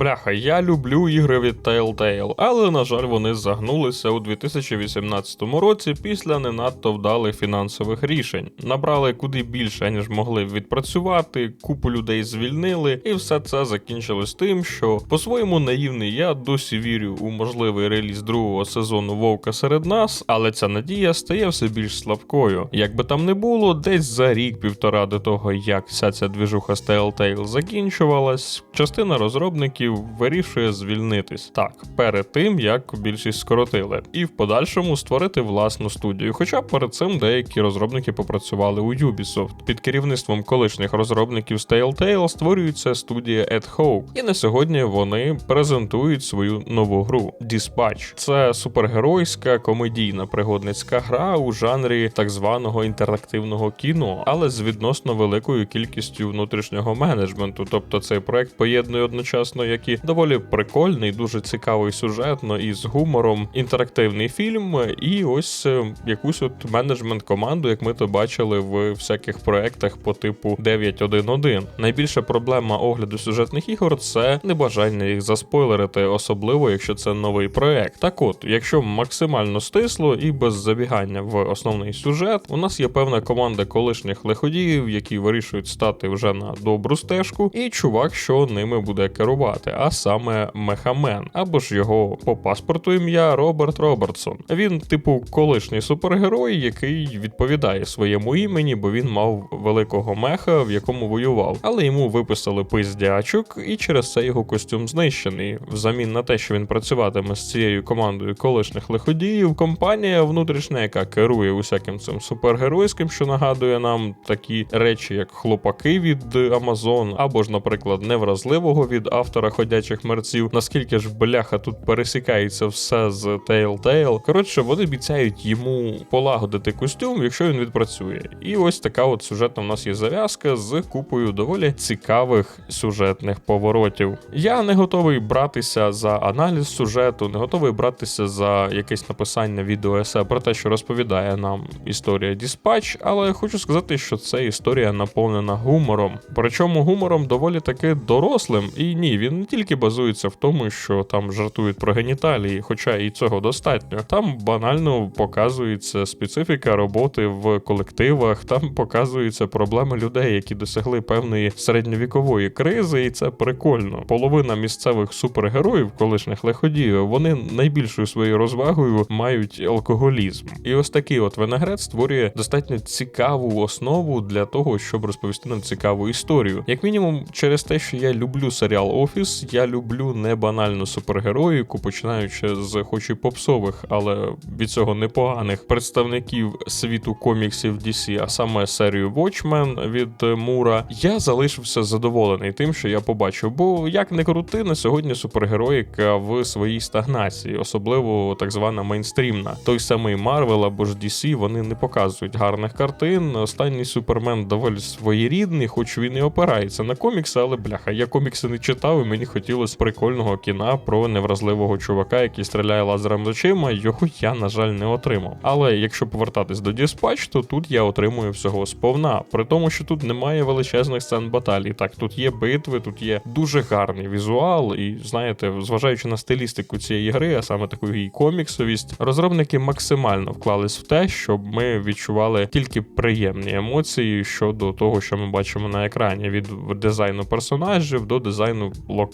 Бляха, я люблю ігри від Telltale, але на жаль, вони загнулися у 2018 році після не надто вдалих фінансових рішень. Набрали куди більше, ніж могли відпрацювати, купу людей звільнили, і все це закінчилось тим, що по-своєму наївний я досі вірю у можливий реліз другого сезону Вовка серед нас, але ця надія стає все більш слабкою. Як би там не було, десь за рік-півтора до того, як вся ця двіжуха з Telltale закінчувалась, частина розробників вирішує звільнитись так перед тим, як більшість скоротили, і в подальшому створити власну студію. Хоча перед цим деякі розробники попрацювали у Ubisoft. Під керівництвом колишніх розробників з Telltale створюється студія Ed Hawk, і на сьогодні вони презентують свою нову гру Dispatch. Це супергеройська комедійна пригодницька гра у жанрі так званого інтерактивного кіно, але з відносно великою кількістю внутрішнього менеджменту. Тобто цей проект поєднує одночасно як і доволі прикольний, дуже цікавий сюжетно і з гумором інтерактивний фільм, і ось е, якусь от менеджмент команду, як ми то бачили в всяких проектах по типу 9.1.1. Найбільша проблема огляду сюжетних ігор це небажання їх заспойлерити, особливо якщо це новий проект. Так от, якщо максимально стисло і без забігання в основний сюжет, у нас є певна команда колишніх лиходіїв, які вирішують стати вже на добру стежку, і чувак, що ними буде керувати, а саме Мехамен, або ж його по паспорту ім'я Роберт Робертсон. Він, типу, колишній супергерой, який відповідає своєму імені, бо він мав великого меха, в якому воював, але йому виписали пиздячок, і через це його костюм знищений. Взамін на те, що він працюватиме з цією командою колишніх лиходіїв, компанія внутрішня, яка керує усяким цим супергеройським, що нагадує нам такі речі, як хлопаки від Amazon, або ж, наприклад, невразливого від автора ходячих мерців. Наскільки ж бляха тут пересікається все з Telltale. Коротше, вони обіцяють йому полагодити костюм, якщо він відпрацює. І ось така от сюжетна в нас є зав'язка з купою доволі цікавих сюжетних поворотів. Я не готовий братися за аналіз сюжету, не готовий братися за якесь написання відеоесе про те, що розповідає нам історія Dispatch, але хочу сказати, що це історія наповнена гумором. Причому гумором доволі таки дорослим. І ні, він не тільки базується в тому, що там жартують про геніталії, хоча і цього достатньо. Там банально показується специфіка роботи в колективах, там показуються проблеми людей, які досягли певної середньовікової кризи, і це прикольно. Половина місцевих супергероїв, колишніх лиходіїв, вони найбільшою своєю розвагою мають алкоголізм. І ось такий от винегрет створює достатньо цікаву основу для того, щоб розповісти нам цікаву історію. Як мінімум, через те, що я люблю серіал Офіс, я люблю не банальну супергероїку, починаючи з хоч і попсових, але від цього непоганих представників світу коміксів DC, а саме серію Watchmen від Мура. Я залишився задоволений тим, що я побачив. Бо як не крути, на сьогодні супергероїка в своїй стагнації, особливо так звана мейнстрімна. Той самий Марвел або ж DC, вони не показують гарних картин. Останній супермен доволі своєрідний, хоч він і опирається на комікси, але бляха, я комікси не читав, і мені хотілося прикольного кіна про невразливого чувака, який стріляє лазером з очима. Його я, на жаль, не отримав. Але якщо повертатись до Dispatch, то тут я отримую всього сповна. При тому, що тут немає величезних сцен баталій. Так, тут є битви, тут є дуже гарний візуал, і знаєте, зважаючи на стилістику цієї гри, а саме таку її коміксовість, розробники максимально вклались в те, щоб ми відчували тільки приємні емоції щодо того, що ми бачимо на екрані, від дизайну персонажів до дизайну локацій.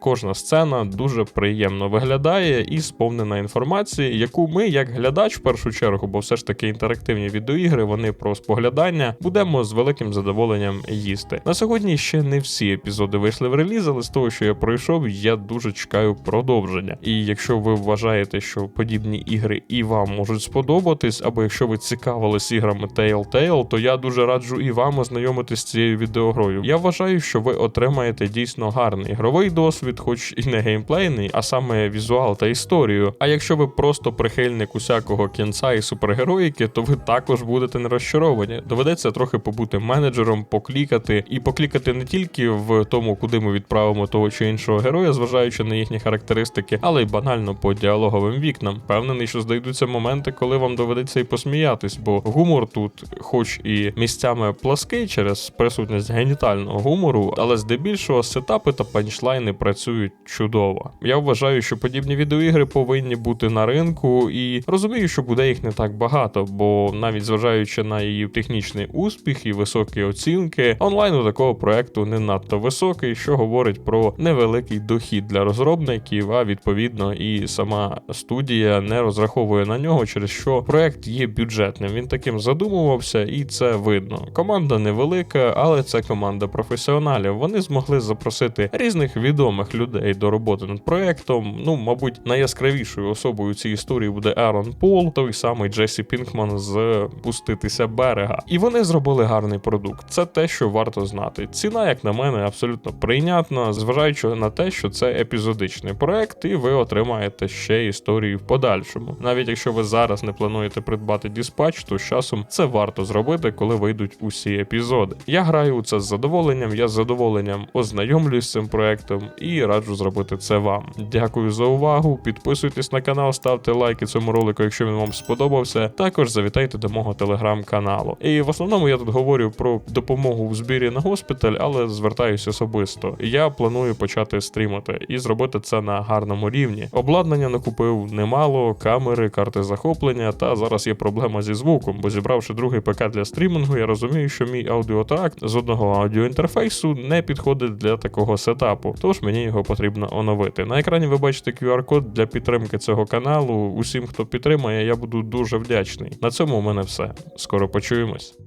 Кожна сцена дуже приємно виглядає і сповнена інформації, яку ми, як глядач, в першу чергу, бо все ж таки інтерактивні відеоігри, вони про споглядання, будемо з великим задоволенням їсти. На сьогодні ще не всі епізоди вийшли в реліз, але з того, що я пройшов, я дуже чекаю продовження. І якщо ви вважаєте, що подібні ігри і вам можуть сподобатись, або якщо ви цікавились іграми Telltale, то я дуже раджу і вам ознайомитись з цією відеогрою. Я вважаю, що ви отримаєте дійсно гарний ігровий досвід, хоч і не геймплейний, а саме візуал та історію. А якщо ви просто прихильник усякого кінця і супергероїки, то ви також будете не розчаровані. Доведеться трохи побути менеджером, поклікати і поклікати не тільки в тому, куди ми відправимо того чи іншого героя, зважаючи на їхні характеристики, але й банально по діалоговим вікнам. Впевнений, що знайдуться моменти, коли вам доведеться і посміятись, бо гумор тут, хоч і місцями плаский через присутність генітального гумору, але здебільшого сетапи та панчлайни бейслайни працюють чудово. Я вважаю, що подібні відеоігри повинні бути на ринку, і розумію, що буде їх не так багато, бо навіть зважаючи на її технічний успіх і високі оцінки, онлайн у такого проекту не надто високий, що говорить про невеликий дохід для розробників, а відповідно і сама студія не розраховує на нього, через що проект є бюджетним. Він таким задумувався, і це видно. Команда невелика, але це команда професіоналів. Вони змогли запросити різних відомих людей до роботи над проектом. Ну, мабуть, найяскравішою особою цій історії буде Ерон Пол, той самий Джесі Пінкман з пуститися берега. І вони зробили гарний продукт. Це те, що варто знати. Ціна, як на мене, абсолютно прийнятна, зважаючи на те, що це епізодичний проект, і ви отримаєте ще історії в подальшому. Навіть якщо ви зараз не плануєте придбати диспач, то з часом це варто зробити, коли вийдуть усі епізоди. Я граю у це з задоволенням, я з задоволенням ознайомлюсь з цим проектом і раджу зробити це вам. Дякую за увагу. Підписуйтесь на канал, ставте лайки цьому ролику, якщо він вам сподобався. Також завітайте до мого телеграм-каналу. І в основному я тут говорю про допомогу в збірі на госпіталь, але звертаюся особисто. Я планую почати стрімати і зробити це на гарному рівні. Обладнання накупив немало, камери, карти захоплення, та зараз є проблема зі звуком, бо зібравши другий ПК для стрімінгу, я розумію, що мій аудіотракт з одного аудіоінтерфейсу не підходить для такого сетапу, тож мені його потрібно оновити. На екрані ви бачите QR-код для підтримки цього каналу. Усім, хто підтримає, я буду дуже вдячний. На цьому у мене все. Скоро почуємось.